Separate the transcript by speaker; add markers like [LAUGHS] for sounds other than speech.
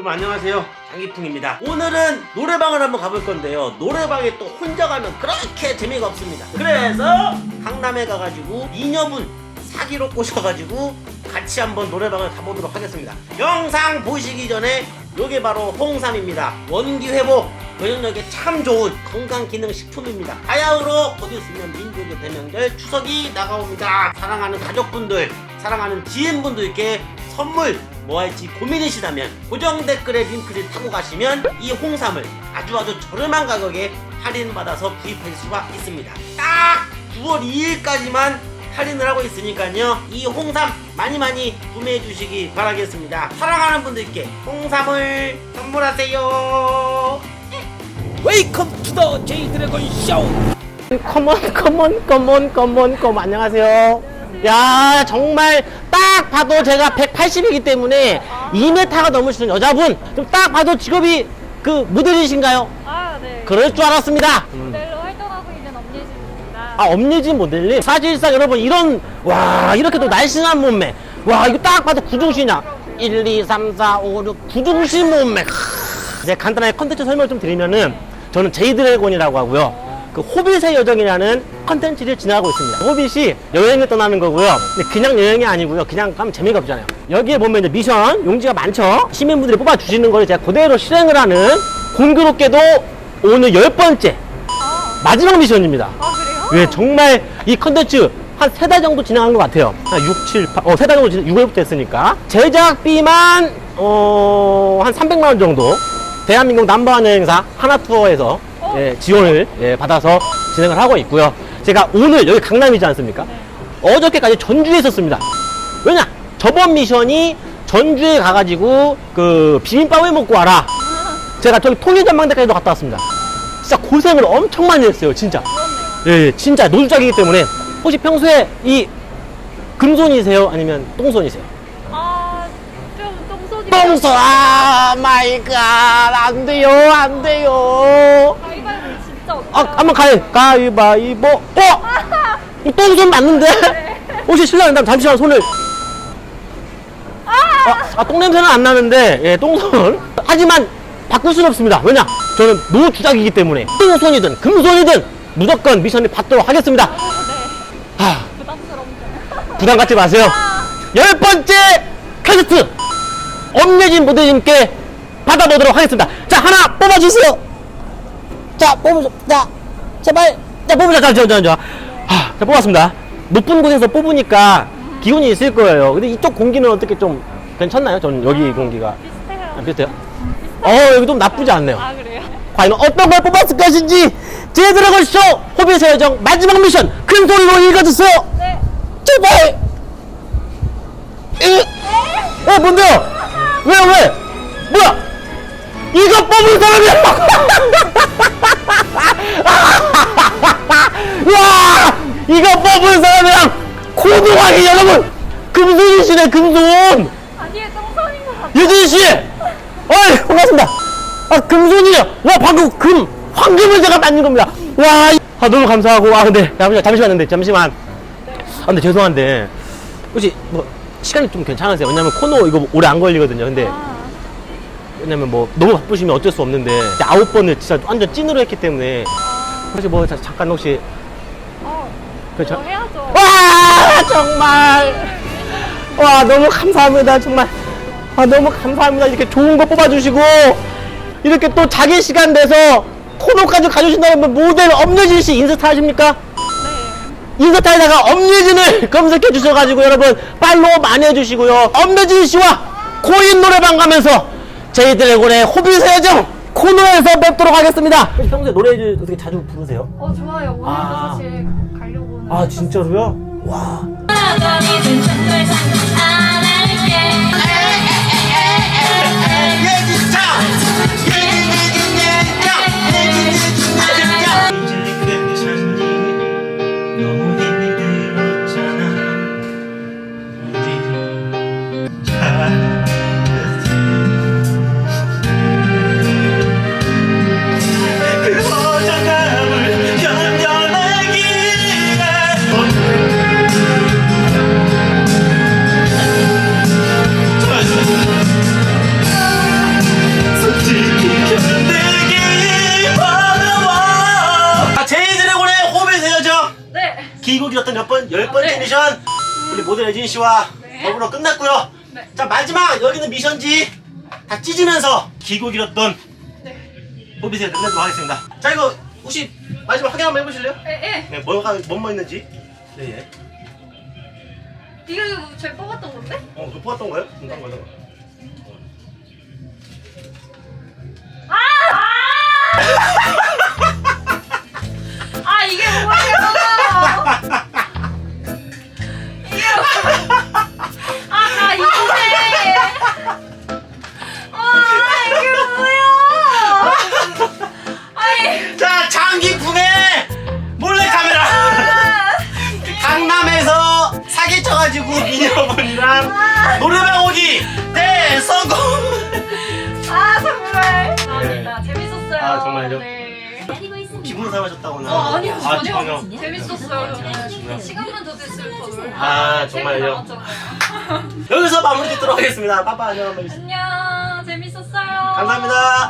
Speaker 1: 여러분 안녕하세요. 장기풍입니다. 오늘은 노래방을 한번 가볼 건데요. 노래방에 또 혼자 가면 그렇게 재미가 없습니다. 그래서 강남에 가가지고 이녀분 사기로 꼬셔가지고 같이 한번 노래방을 가보도록 하겠습니다. 영상 보시기 전에 요게 바로 홍삼입니다. 원기 회복. 면역력에 참 좋은 건강기능식품입니다. 바야흐로 곧 있으면 민족의 대명절 추석이 다가옵니다. 사랑하는 가족분들 사랑하는 지인분들께 선물 뭐 할지 고민이시다면 고정 댓글에 링크를 타고 가시면 이 홍삼을 아주 아주 저렴한 가격에 할인받아서 구입할 수가 있습니다. 딱 9월 2일까지만 할인을 하고 있으니까요. 이 홍삼 많이 많이 구매해 주시기 바라겠습니다. 사랑하는 분들께 홍삼을 선물하세요.
Speaker 2: 웨이컴 투 더 제이 드래곤 쇼
Speaker 3: 컴온 컴온 컴온 컴온. 컴 안녕하세요. 야 정말 딱 봐도 제가 180이기 때문에 2m가 넘으시는 여자분 좀 딱 봐도 직업이 그 모델이신가요?
Speaker 4: 아, 네.
Speaker 3: 그럴 줄 알았습니다
Speaker 4: 모델로 활동하고 있는 엄예진입니다.
Speaker 3: 아 엄예진 모델님 사실상 여러분 이런 와 이렇게 또 날씬한 몸매 와 이거 딱 봐도 구중신이야 1 2 3 4 5 6 구중신 몸매 크. 이제 간단하게 컨텐츠 설명을 좀 드리면은 저는 제이드래곤이라고 하고요 그 호빗의 여정이라는 컨텐츠를 진행하고 있습니다 호빗이 여행을 떠나는 거고요 근데 그냥 여행이 아니고요 그냥 가면 재미가 없잖아요 여기에 보면 이제 미션 용지가 많죠 시민분들이 뽑아주시는 거를 제가 그대로 실행을 하는 공교롭게도 오늘 열 번째
Speaker 4: 아,
Speaker 3: 마지막 미션입니다
Speaker 4: 아 그래요?
Speaker 3: 예, 정말 이 컨텐츠 한 세 달 정도 진행한 것 같아요. 한 6, 7, 8, 어, 세 달 정도, 6월부터 했으니까. 제작비만, 어, 한 300만원 정도. 대한민국 남바원 여행사 하나투어에서
Speaker 4: 어?
Speaker 3: 예, 지원을 예, 받아서 진행을 하고 있고요. 제가 오늘 여기 강남이지 않습니까? 어저께까지 전주에 있었습니다. 왜냐? 저번 미션이 전주에 가가지고 그 비빔밥을 먹고 와라. 제가 저기 통일전망대까지도 갔다 왔습니다. 진짜 고생을 엄청 많이 했어요, 진짜. 예, 예, 진짜 노숙자이기 때문에 혹시 평소에 이 금손이세요? 아니면 똥손이세요?
Speaker 4: 아, 좀 똥손이.
Speaker 3: 똥손! 아, 마이 갓. 안 돼요, 안 돼요. 아, 한번 가요. 가위바위보. 어! [LAUGHS] 이 똥손 맞는데? 혹시 실례한다면 잠시만 손을. 아, 아, 똥냄새는 안 나는데, 예, 똥손. 하지만 바꿀 수는 없습니다. 왜냐? 저는 노주작이기 때문에. 똥손이든 금손이든 무조건 미션을 받도록 하겠습니다.
Speaker 4: 아, 네.
Speaker 3: 하,
Speaker 4: 부담스럽네요.
Speaker 3: 부담 갖지 마세요. 열 번째 퀘스트 엄예진 모델님께 받아보도록 하겠습니다. 자 하나 뽑아주세요. 자 뽑으죠. 자 제발 자 뽑으자. 자, 자, 자, 자. 하, 자 뽑았습니다. 높은 곳에서 뽑으니까 기운이 있을 거예요. 근데 이쪽 공기는 어떻게 좀 괜찮나요? 저는 여기 공기가
Speaker 4: 비슷해요.
Speaker 3: 안 비슷해요. 어 여기 좀 나쁘지 않네요.
Speaker 4: 아, 그래요? [LAUGHS]
Speaker 3: 과연 어떤 걸 뽑았을 것인지 제드래곤 쇼 호빗의 여정 마지막 미션 큰 소리로 읽어주세요.
Speaker 4: 네.
Speaker 3: 제발! 으! 어, 뭔데요? 왜요, 왜? 뭐야? 이거 뽑은 사람이야! [LAUGHS] 고등학이 여러분! 금손이시네, 금손!
Speaker 4: 아니에요, 똥손인 것 같아요.
Speaker 3: 유진 씨! 어이, 반갑습니다! 아, 금손이에요! 와, 방금 금! 황금을 제가 만든 겁니다! 와! 이- 아, 너무 감사하고, 아, 근데, 잠시만, 잠시만, 근데, 잠시만. 아, 근데 죄송한데, 혹시, 뭐, 시간이 좀 괜찮으세요? 왜냐면 코너 이거 오래 안 걸리거든요. 근데,
Speaker 4: 아,
Speaker 3: 왜냐면 뭐, 너무 바쁘시면 어쩔 수 없는데, 이제 아홉 번을 진짜 완전 찐으로 했기 때문에, 혹시 뭐, 자- 잠깐 혹시,
Speaker 4: 어,
Speaker 3: 그렇죠?
Speaker 4: 뭐 해야죠.
Speaker 3: 와! 정말! 와, 너무 감사합니다. 정말. 아, 너무 감사합니다. 이렇게 좋은 거 뽑아주시고, 이렇게 또 자기 시간 내서 코너까지 가주신다면 모델 엄여진 씨 인스타 하십니까?
Speaker 4: 네.
Speaker 3: 인스타에다가 엄예진을 [LAUGHS] 검색해 주셔가지고 여러분 팔로우 많이 해주시고요 엄예진 씨와 코인 노래방 가면서 제이 드래곤의 호빗의 여정 코너에서 뵙도록 하겠습니다 평소에 노래 어떻게 자주 부르세요?
Speaker 4: 어, 좋아요. 오늘도
Speaker 3: 아.
Speaker 4: 사실 가려고는.
Speaker 3: 아 진짜로요? 와
Speaker 1: 길고 길었던 몇 번, 열 번째 네. 미션 우리
Speaker 3: 모델 예진 씨와
Speaker 4: 네.
Speaker 3: 더불어 끝났고요.
Speaker 4: 네.
Speaker 3: 자 마지막 여기는 미션지 다 찢으면서 길고 길었던
Speaker 4: 네.
Speaker 3: 뽑이세요. 끝내도록 하겠습니다. 자 이거 혹시 마지막 확인 한번 해보실래요?
Speaker 4: 예, 예.
Speaker 3: 네, 뭐가 뭔뭐 있는지. 네, 예. 예.
Speaker 4: 이거 저 뭐 뽑았던 건데?
Speaker 3: 어, 그거 뽑았던 거예요? 금방
Speaker 4: 네. 거요
Speaker 3: 기분 상하셨다거나.
Speaker 4: 어 아니요
Speaker 3: 아,
Speaker 4: 전혀
Speaker 3: 전혀.
Speaker 4: 재밌었어요 저는
Speaker 3: 그러시구나.
Speaker 4: 시간만 더더 놀.
Speaker 3: 아, 정말요? 여기서 마무리 짓도록 하겠습니다. 빠빠 안녕 한번 해주세요.
Speaker 4: 안녕 재밌었어요
Speaker 3: 감사합니다.